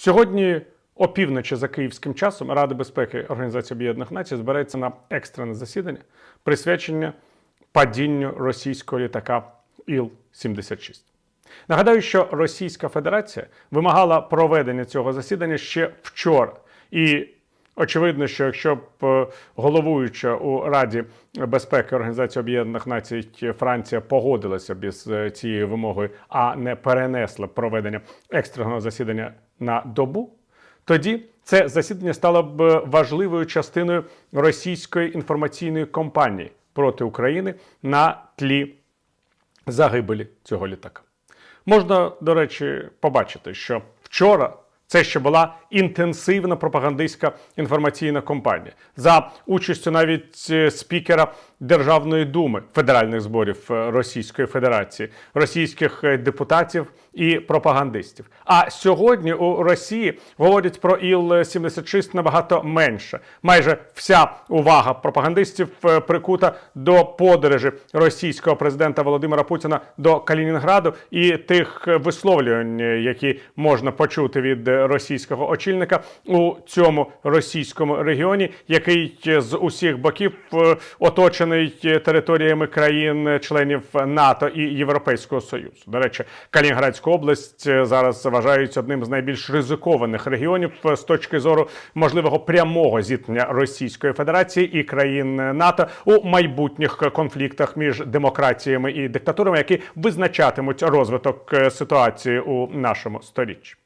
Сьогодні опівночі за київським часом Рада безпеки Організації Об'єднаних Націй збереться на екстрене засідання, присвячення падінню російського літака Іл-76. Нагадаю, що Російська Федерація вимагала проведення цього засідання ще вчора. І очевидно, що якщо б е, головуюча у Раді безпеки Організації Об'єднаних Націй Франція погодилася б із е, цією вимогою, а не перенесла проведення екстреного засідання на добу, тоді це засідання стало б важливою частиною російської інформаційної кампанії проти України на тлі загибелі цього літака. Можна, до речі, побачити, що вчора це ще була інтенсивна пропагандистська інформаційна кампанія за участю навіть е, спікера Державної думи федеральних зборів е, Російської Федерації, російських е, депутатів і пропагандистів. А сьогодні у Росії говорять про Іл-76 набагато менше. Майже вся увага пропагандистів прикута до подорожі російського президента Володимира Путіна до Калінінграду і тих висловлювань, які можна почути від російського очільника у цьому російському регіоні, який е, з усіх боків е, оточений е, територіями країн-членів НАТО і Європейського Союзу. До речі, Калінінградська область зараз вважається одним з найбільш ризикованих регіонів з точки зору можливого прямого зіткнення Російської Федерації і країн НАТО у майбутніх конфліктах між демократіями і диктатурами, які визначатимуть розвиток ситуації у нашому сторіччі.